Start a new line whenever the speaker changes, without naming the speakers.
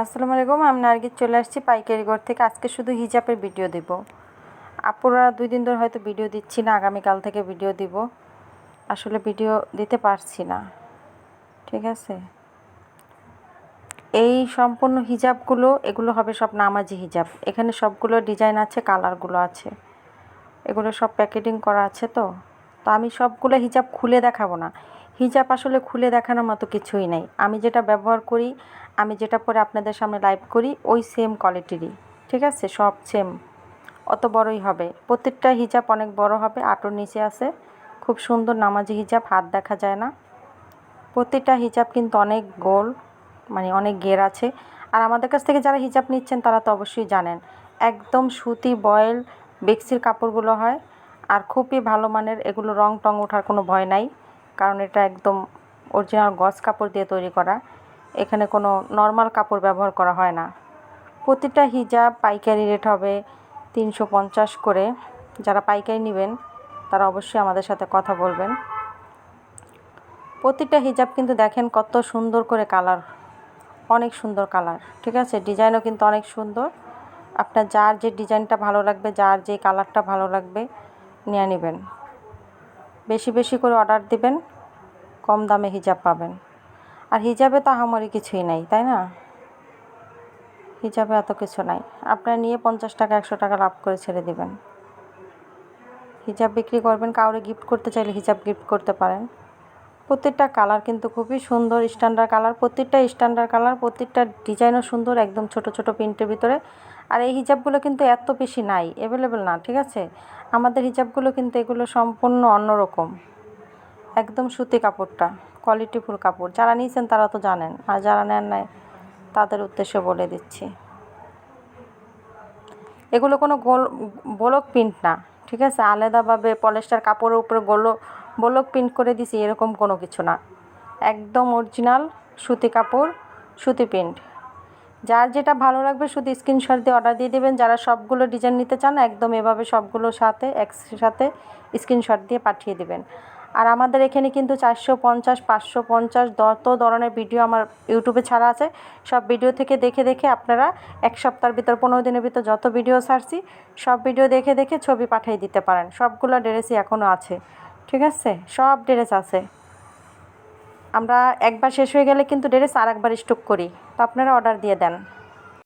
আসসালামু আলাইকুম, আমি নার্গিস চলে আসছি পাইকারি ঘর থেকে। আজকে শুধু হিজাবের ভিডিও দিব। আপুরা দুই দিন ধরে হয়তো ভিডিও দিচ্ছি না, আগামীকাল থেকে ভিডিও দিব। আসলে ভিডিও দিতে পারছি না। ঠিক আছে? এই সম্পূর্ণ হিজাবগুলো, এগুলো হবে সব নামাজি হিজাব। এখানে সবগুলো ডিজাইন আছে, কালারগুলো আছে। এগুলো সব প্যাকেটিং করা আছে তো? তো আমি সবগুলো হিজাব খুলে দেখাবো না। হিজাব আসলে খুলে দেখানোর মতো কিছুই নেই। আমি যেটা ব্যবহার করি, আমি যেটা পরে আপনাদের সামনে লাইভ করি, ওই সেম কোয়ালিটিরই ঠিক আছে? সব সেম অত বড়ই হবে। প্রত্যেকটা হিজাব অনেক বড় হবে, আটোর নিচে আছে। খুব সুন্দর নামাজি হিজাব, হাত দেখা যায় না। প্রত্যেকটা হিজাব কিন্তু অনেক গোল মানে অনেক গের আছে। আর আমাদের কাছ থেকে যারা হিজাব নিচ্ছেন, তারা তো অবশ্যই জানেন। একদম সুতি বয়েল বেক্সির কাপড়গুলো হয়, আর খুবই ভালো মানের, এগুলো রং টং ওঠার কোনো ভয় নাই। কারণ এটা একদম অরিজিনাল গজ কাপড় দিয়ে তৈরি করা। এখানে কোনো নর্মাল কাপড় ব্যবহার করা হয় না। প্রতিটা হিজাব পাইকারি রেট হবে তিনশো পঞ্চাশ করে। যারা পাইকারি নেবেন, তারা অবশ্যই আমাদের সাথে কথা বলবেন। প্রতিটা হিজাব কিন্তু দেখেন কত সুন্দর করে কালার অনেক সুন্দর কালার ঠিক আছে? ডিজাইনও কিন্তু অনেক সুন্দর। আপনার যার যে ডিজাইনটা ভালো লাগবে, যার যে কালারটা ভালো লাগবে, নিয়ে নেবেন। বেশি বেশি করে অর্ডার দিবেন, কম দামে হিজাব পাবেন। আর হিজাবে তো আহামরি কিছুই নাই, তাই না? হিজাবে এত কিছু নাই। আপনারা নিয়ে পঞ্চাশ টাকা, একশো টাকা লাভ করে ছেড়ে দিবেন। হিজাব বিক্রি করবেন, কাউরে গিফট করতে চাইলে হিজাব গিফট করতে পারেন। প্রত্যেকটা কালার কিন্তু খুবই সুন্দর স্ট্যান্ডার্ড কালার প্রত্যেকটা স্ট্যান্ডার্ড কালার প্রত্যেকটা ডিজাইনও সুন্দর, একদম ছোট ছোট প্রিন্টের ভিতরে। আর এই হিজাবগুলো কিন্তু এত বেশি নাই অ্যাভেলেবেল না, ঠিক আছে? আমাদের হিজাবগুলো কিন্তু এগুলো সম্পূর্ণ অন্যরকম। একদম সুতি কাপড়টা কোয়ালিটিফুল কাপড়। যারা নিয়েছেন তারা তো জানেন, আর যারা নেন নাই, তাদের উদ্দেশ্যে বলে দিচ্ছি। এগুলো কোনো গোল, বলক প্রিন্ট না, ঠিক আছে? আলাদাভাবে পলেস্টার কাপড়ের উপরে গোলো, বলক প্রিন্ট করে দিছি, এরকম কোনো কিছু না। একদম অরিজিনাল সুতি কাপড়, সুতি প্রিন্ট যার যেটা ভালো লাগবে শুধু স্ক্রিনশট দিয়ে অর্ডার দিয়ে দেবেন। যারা সবগুলো ডিজাইন নিতে চান, একদম এভাবে সবগুলোর সাথে, একসাথে স্ক্রিনশট দিয়ে পাঠিয়ে দেবেন। আর আমাদের এখানে কিন্তু চারশো পঞ্চাশ, পাঁচশো পঞ্চাশ, যত ধরনের ভিডিও আমার ইউটিউবে ছাড়া আছে, সব ভিডিও থেকে দেখে দেখে আপনারা এক সপ্তাহের ভিতর, পনেরো দিনের ভিতর যত ভিডিও ছাড়ছি, সব ভিডিও দেখে দেখে ছবি পাঠিয়ে দিতে পারেন। সবগুলো ড্রেসই এখনও আছে। ঠিক আছে? সব ড্রেস আছে। আমরা একবার শেষ হয়ে গেলে কিন্তু ড্রেস আর একবার স্টক করি। আপনারা অর্ডার দিয়ে দেন।